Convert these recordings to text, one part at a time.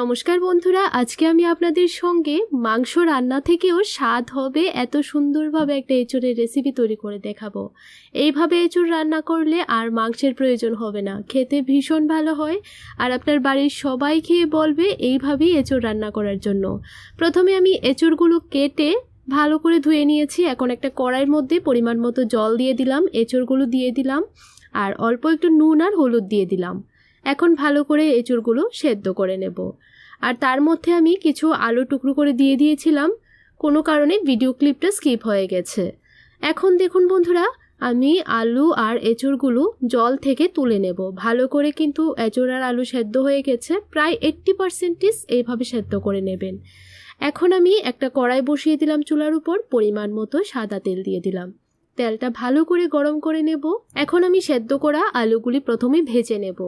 নমস্কার বন্ধুরা, আজকে আমি আপনাদের সঙ্গে মাংস রান্না থেকেও স্বাদ হবে এত সুন্দরভাবে একটা এঁচড়ের রেসিপি তৈরি করে দেখাবো। এইভাবে এঁচড় রান্না করলে আর মাংসের প্রয়োজন হবে না, খেতে ভীষণ ভালো হয় আর আপনার বাড়ির সবাই খেয়ে বলবে এইভাবেই এঁচড় রান্না করার জন্য। প্রথমে আমি এঁচড়গুলো কেটে ভালো করে ধুয়ে নিয়েছি, এখন একটা কড়াইয়ের মধ্যে পরিমাণ মতো জল দিয়ে দিলাম, এঁচড়গুলো দিয়ে দিলাম আর অল্প একটু নুন আর হলুদ দিয়ে দিলাম। এখন ভালো করে এঁচড়গুলো সেদ্ধ করে নেব। আর তার মধ্যে আমি কিছু আলু টুকরো করে দিয়ে দিয়েছিলাম, কোনো কারণে ভিডিও ক্লিপটা স্কিপ হয়ে গেছে। এখন দেখুন বন্ধুরা, আমি আলু আর এঁচড়গুলো জল থেকে তুলে নেব। ভালো করে কিন্তু এঁচড় আর আলু সেদ্ধ হয়ে গেছে, প্রায় এইট্টি পারসেন্টেজ এইভাবে সেদ্ধ করে নেবেন। এখন আমি একটা কড়াই বসিয়ে দিলাম চুলার উপর, পরিমাণ মতো সাদা তেল দিয়ে দিলাম। তেলটা ভালো করে গরম করে নেব। এখন আমি সেদ্ধ করা আলুগুলি প্রথমে ভেজে নেব।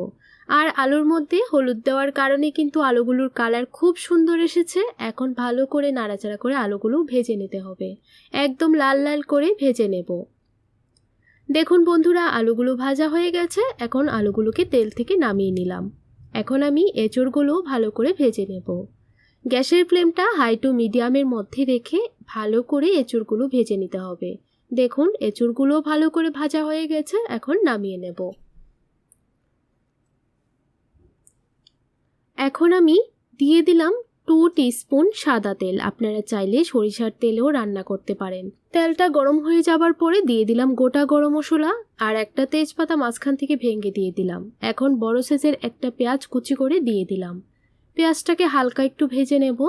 আর আলুর মধ্যে হলুদ দেওয়ার কারণে কিন্তু আলুগুলোর কালার খুব সুন্দর এসেছে। এখন ভালো করে নাড়াচাড়া করে আলুগুলো ভেজে নিতে হবে। একদম লাল লাল করে ভেজে নেব। দেখুন বন্ধুরা, আলুগুলো ভাজা হয়ে গেছে। এখন আলুগুলোকে তেল থেকে নামিয়ে নিলাম। এখন আমি এঁচড়গুলো ভালো করে ভেজে নেব। গ্যাসের ফ্লেমটা হাই টু মিডিয়ামের মধ্যে রেখে ভালো করে এঁচড়গুলো ভেজে নিতে হবে। দেখুন, এঁচড়গুলো ভালো করে ভাজা হয়ে গেছে। এখন নামিয়ে নেব। এখন আমি দিয়ে দিলাম টু টিস্পুন সাদা তেল। আপনারা চাইলে সরিষার তেলেও রান্না করতে পারেন। তেলটা গরম হয়ে যাবার পরে দিয়ে দিলাম গোটা গরম মশলা আর একটা তেজপাতা মাঝখান থেকে ভেঙে দিয়ে দিলাম। এখন বড় সাইজের একটা পেঁয়াজ কুচি করে দিয়ে দিলাম। পেঁয়াজটাকে হালকা একটু ভেজে নেব।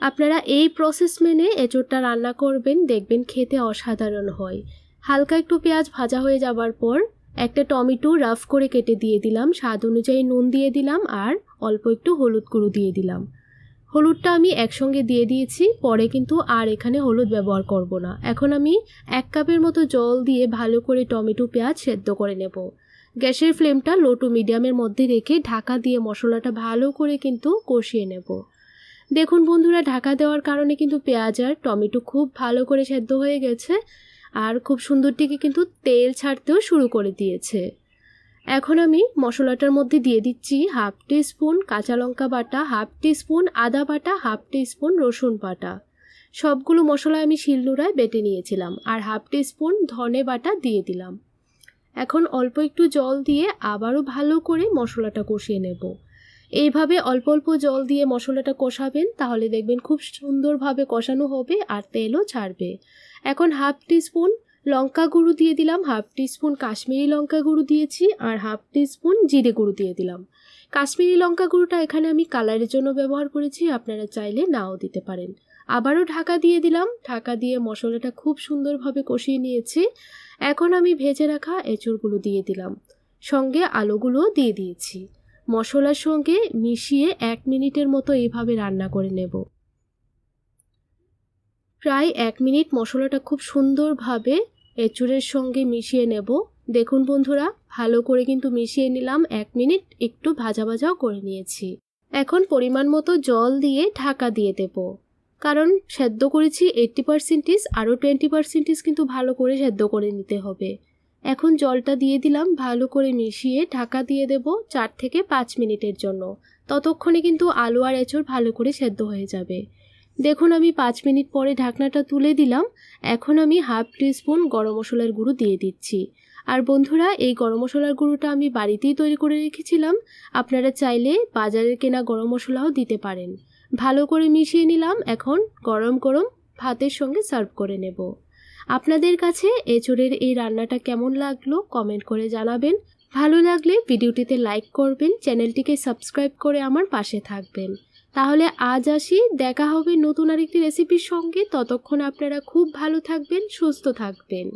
আপনারা এই প্রসেস মেনে এঁচোড়টা রান্না করবেন, দেখবেন খেতে অসাধারণ হয়। হালকা একটু পেঁয়াজ ভাজা হয়ে যাবার পর একটা টমেটো রাফ করে কেটে দিয়ে দিলাম, স্বাদ অনুযায়ী নুন দিয়ে দিলাম আর অল্প একটু হলুদ গুঁড়ো দিয়ে দিলাম। হলুদটা আমি একসঙ্গে দিয়ে দিয়েছি, পরে কিন্তু আর এখানে হলুদ ব্যবহার করব না। এখন আমি এক কাপের মতো জল দিয়ে ভালো করে টমেটো, পেঁয়াজ সেদ্ধ করে নেব। গ্যাসের ফ্লেমটা লো টু মিডিয়ামের মধ্যে রেখে ঢাকা দিয়ে মশলাটা ভালো করে কিন্তু কষিয়ে নেব। দেখুন বন্ধুরা, ঢাকা দেওয়ার কারণে কিন্তু পেঁয়াজ আর টমেটো খুব ভালো করে সেদ্ধ হয়ে গেছে। আর খুব সুন্দর টিকে কিন্তু তেল ছাড়তেও শুরু করে দিয়েছে। এখন আমি মশলাটার মধ্যে দিয়ে দিচ্ছি হাফ টি স্পুন কাঁচা লঙ্কা বাটা, হাফ টি স্পুন আদা বাটা, হাফ টি স্পুন রসুন বাটা। সবগুলো মশলা আমি শিলনোড়ায় বেটে নিয়েছিলাম আর হাফ টি স্পুন ধনে বাটা দিয়ে দিলাম। এখন অল্প একটু জল দিয়ে আবারও ভালো করে মশলাটা কষিয়ে নেব। এইভাবে অল্প অল্প জল দিয়ে মশলাটা কষাবেন, তাহলে দেখবেন খুব সুন্দরভাবে কষানো হবে আর তেলও ছাড়বে। এখন হাফ টিস্পুন লঙ্কা গুঁড়ো দিয়ে দিলাম, হাফ টিস্পুন কাশ্মীরি লঙ্কা গুঁড়ো দিয়েছি আর হাফ টিস্পুন জিরে গুঁড়ো দিয়ে দিলাম। কাশ্মীরি লঙ্কা গুঁড়োটা এখানে আমি কালারের জন্য ব্যবহার করেছি, আপনারা চাইলে নাও দিতে পারেন। আবারও ঢাকা দিয়ে দিলাম, ঢাকা দিয়ে মশলাটা খুব সুন্দরভাবে কষিয়ে নিয়েছি। এখন আমি ভেজে রাখা এঁচড়গুলো দিয়ে দিলাম। সঙ্গে আলুগুলোও দিয়ে দিয়েছি। মশলার সঙ্গে মিশিয়ে এক মিনিটের মতো এইভাবে রান্না করে নেব। প্রায় এক মিনিট মশলাটা খুব সুন্দরভাবে এঁচুড়ের সঙ্গে মিশিয়ে নেব। দেখুন বন্ধুরা, ভালো করে কিন্তু মিশিয়ে নিলাম। এক মিনিট একটু ভাজা ভাজাও করে নিয়েছি। এখন পরিমাণ মতো জল দিয়ে ঢাকা দিয়ে দেব। কারণ সেদ্ধ করেছি এইট্টি পারসেন্টেজ, আরও টোয়েন্টি পারসেন্টেজ কিন্তু ভালো করে সেদ্ধ করে নিতে হবে। এখন জলটা দিয়ে দিলাম, ভালো করে মিশিয়ে ঢাকা দিয়ে দেব চার থেকে পাঁচ মিনিটের জন্য। ততক্ষণে কিন্তু আলু আর এঁচড় ভালো করে সেদ্ধ হয়ে যাবে। দেখুন আমি পাঁচ মিনিট পরে ঢাকনাটা তুলে দিলাম। এখন আমি হাফ টিস্পুন গরম মশলার গুঁড়ো দিয়ে দিচ্ছি। আর বন্ধুরা, এই গরম মশলার গুঁড়োটা আমি বাড়িতেই তৈরি করে রেখেছিলাম। আপনারা চাইলে বাজারের কেনা গরম মশলাও দিতে পারেন। ভালো করে মিশিয়ে নিলাম। এখন গরম গরম ভাতের সঙ্গে সার্ভ করে নেব। আপনাদের কাছে এঁচুড়ের এই রান্নাটা কেমন লাগল কমেন্ট করে জানাবেন। ভালো লাগলে ভিডিওটিতে লাইক করবেন, চ্যানেলটিকে সাবস্ক্রাইব করে আমার পাশে থাকবেন। তাহলে আজ আসি, দেখা হবে নতুন আরেকটি রেসিপির সঙ্গে। ততক্ষণ আপনারা খুব ভালো থাকবেন, সুস্থ থাকবেন।